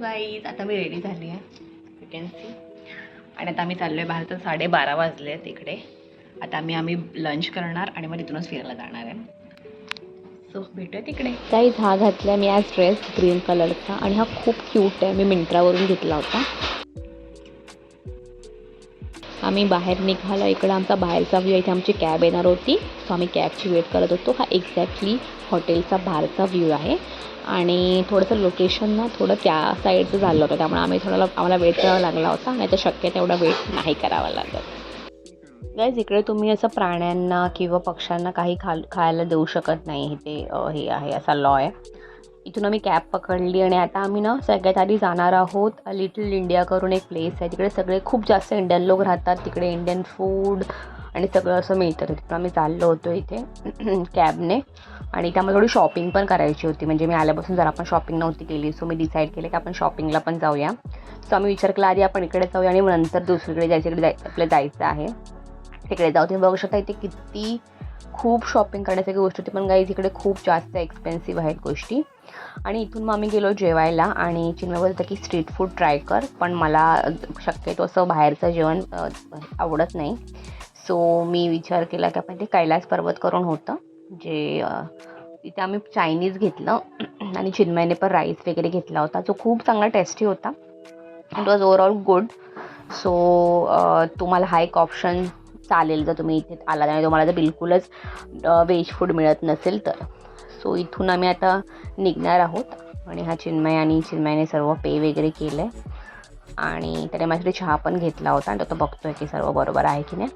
Guys आता मी ready झाली आहे. यू कॅन सी आणि आता आम्ही चाललो आहे बाहेर. तर साडेबारा वाजले आहेत इकडे. आता आम्ही आम्ही लंच करणार आणि मग तिथूनच फिरायला जाणार आहे. सो भेटूया तिकडे काही हा घातला मी आज ड्रेस ग्रीन कलरचा आणि हा खूप क्यूट आहे. मी मिंत्रावरून घेतला होता. आम्ही बाहेर निघालो. इकडं आमचा बाहेरचा व्ह्यू इथे आमची कॅब येणार होती. सो आम्ही कॅबची वेट करत होतो. हा एक्झॅक्टली हॉटेलचा बाहेरचा व्ह्यू आहे. आणि थोडंसं लोकेशन ना थोडं त्या साईडचं झालं होतं. त्यामुळे आम्ही थोडा आम्हाला वेट करावा लागला होता. नाही तर शक्य तेवढा वेट नाही करावा लागत. गाईज इकडे तुम्ही असं प्राण्यांना किंवा पक्ष्यांना काही खा खायला देऊ शकत नाही. ते हे आहे असा लॉ आहे. इथून आम्ही कॅब पकडली आणि आता आम्ही ना सगळ्यात आधी जाणार आहोत लिटल इंडिया करून एक प्लेस आहे. तिकडे सगळे खूप जास्त इंडियन लोक राहतात. तिकडे इंडियन फूड आणि सगळं असं मिळतं. तिथून आम्ही चाललो होतो इथे कॅबने. आणि त्यामुळे थोडी शॉपिंग पण करायची होती. म्हणजे मी आल्यापासून जर आपण शॉपिंग नव्हती केली. सो मी डिसाईड केलं की आपण शॉपिंगला पण जाऊया. सो आम्ही विचार केला आधी आपण इकडे जाऊया आणि मग नंतर दुसरीकडे जायचं इकडे जाय आपल्याला जायचं आहे. तिकडे जाऊ तुम्ही बघू शकता इथे किती खूप शॉपिंग करण्यासारखी गोष्ट होती पण काही तिकडे खूप जास्त एक्सपेन्सिव्ह आहेत गोष्टी. आणि इथून मग आम्ही गेलो जेवायला आणि चिन्मय बोलतं की स्ट्रीट फूड ट्राय कर पण मला शक्यतो असं बाहेरचं जेवण आवडत नाही. सो मी विचार केला की आपण ते कैलास पर्वत करून होतं जे तिथे आम्ही चायनीज घेतलं. आणि चिन्मयने पण राईस वगैरे घेतला होता. जो खूप चांगला टेस्टी होता. It was overall good so तुम्हाला हा एक ऑप्शन चालेल जर तुम्ही इथे आला आणि तुम्हाला जर बिलकुलच वेज फूड मिळत नसेल तर. सो इथून आम्ही आता निघणार आहोत आणि हा चिन्मय आणि चिन्मयने सर्व पे वगैरे केलं आहे आणि त्याने माझ्याकडे चहा पण घेतला होता आणि तो बघतो आहे की सर्व बरोबर आहे की नाही.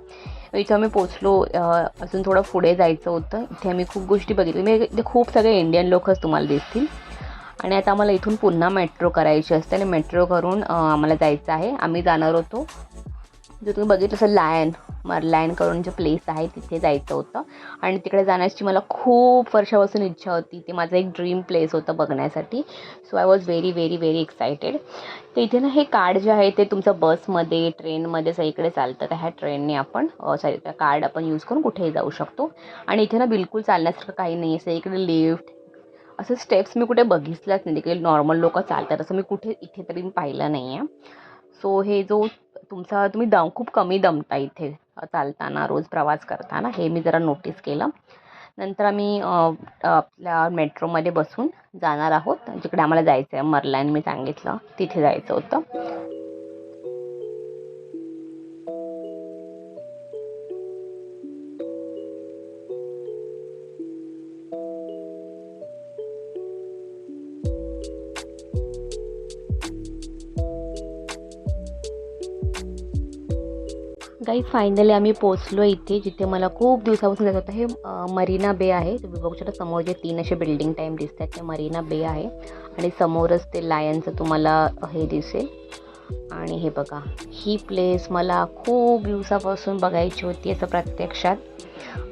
इथं आम्ही पोचलो अजून थोडं पुढे जायचं होतं. इथे आम्ही खूप गोष्टी बघितल्या म्हणजे इथे खूप सगळे इंडियन लोकच तुम्हाला दिसतील. आणि आता आम्हाला इथून पुन्हा मेट्रो करायची असते आणि मेट्रो करून आम्हाला जायचं आहे. आम्ही जाणार होतो जर तुम्ही बघितलं असं लायन मरलायन करून जे प्लेस आहे तिथे जायचं होतं. आणि तिकडे जाण्याची मला खूप वर्षापासून इच्छा होती. ते माझं एक ड्रीम प्लेस होतं बघण्यासाठी. So I was very very very excited तर इथे ना हे कार्ड जे आहे ते तुमचं बसमध्ये ट्रेनमध्ये सगळीकडे चालतं. तर ह्या ट्रेनने आपण सॉरी त्या कार्ड आपण यूज करून कुठेही जाऊ शकतो. आणि इथे ना बिलकुल चालण्यासारखं काही नाही आहे सगळीकडे लिफ्ट असं स्टेप्स मी कुठे बघितलंच नाही. तिकडे नॉर्मल लोक चालतात. असं मी कुठे इथे तरी पाहिलं नाही आहे सो हे जो तुमचा तुम्ही दम खूप कमी दमता इथे चालताना रोज प्रवास करताना हे मी जरा नोटीस केलं. नंतर आम्ही आपल्या मेट्रोमध्ये बसून जाणार आहोत जिकडे आम्हाला जायचं आहे मरलाईन मी सांगितलं तिथे जायचं होतं. गाईज फायनली आम्ही पोचलो इथे जिथे मला खूप दिवसापासून जायचं होतं हे मरीना बे आहे. तुम्ही बघू शकता समोर जे तीन असे बिल्डिंग टाईम दिसत आहेत ते मरीना बे आहे. आणि समोरच ते लायनचं तुम्हाला हे दिसेल. आणि हे बघा ही प्लेस मला खूप दिवसापासून बघायची होती असं प्रत्यक्षात.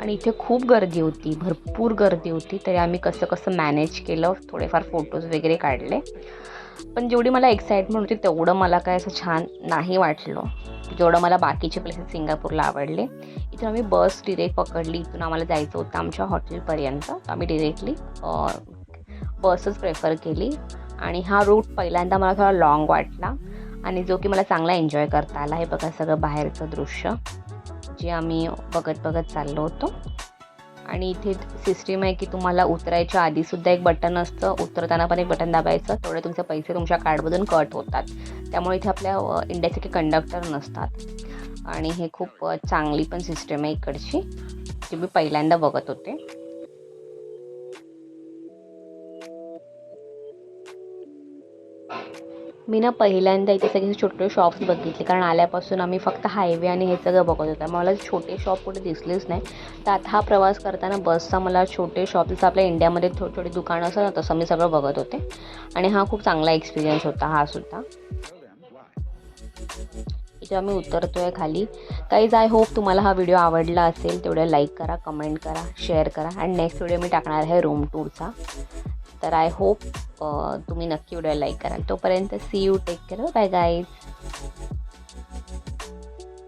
आणि इथे खूप गर्दी होती भरपूर गर्दी होती. तरी आम्ही कसं कसं मॅनेज केलं थोडेफार फोटोज वगैरे काढले. पण जेवढी मला एक्साइटमेंट होती तेवढं मला काय असं छान नाही वाटलं. जेवढं मला बाकीचे प्लेसेस सिंगापूरला आवडले. इथून आम्ही बस डिरेक्ट पकडली. इथून आम्हाला जायचं होतं आमच्या हॉटेलपर्यंत आम्ही डिरेक्टली बसच प्रेफर केली. आणि हा रूट पहिल्यांदा मला थोडा लाँग वाटला. आणि जो की मला चांगला एन्जॉय करता आला. हे बघा सगळं बाहेरचं दृश्य. जे आम्ही बघत बघत चाललो होतो. आणि इथे सिस्टीम आहे की तुम्हाला उतरायच्या आधीसुद्धा एक बटन असतं. उतरताना पण एक बटन दाबायचं. तेवढे तुमचे पैसे तुमच्या कार्डमधून कट होतात. त्यामुळे इथे आपल्या इंडियाचे काही कंडक्टर नसतात. आणि हे खूप चांगली पण सिस्टम आहे इकडची जी मी पहिल्यांदा बघत होते. मी ना पहिल्यांदा इथे सगळे छोटे शॉप्स बघितले. कारण आल्यापासून आम्ही फक्त हायवे आणि हे सगळं बघत होतो. मला छोटे शॉप कुठे दिसलेच नाही. तर आता हा प्रवास करताना बसचा मला छोटे शॉप जसं आपल्या इंडियामध्ये थोडी छोटे दुकानं असं ना तसं मी सगळं बघत होते. आणि हा खूप चांगला एक्सपिरियन्स होता हा सुद्धा. इथे आम्ही उतरतोय खाली. काहीज आय होप तुम्हाला हा व्हिडिओ आवडला असेल तेवढं लाईक करा कमेंट करा शेअर करा. आणि नेक्स्ट व्हिडिओ मी टाकणार आहे रूम टूरचा तर आय होप तुम्ही नक्की व्हिडिओ लाईक कराल. तोपर्यंत see you take care bye guys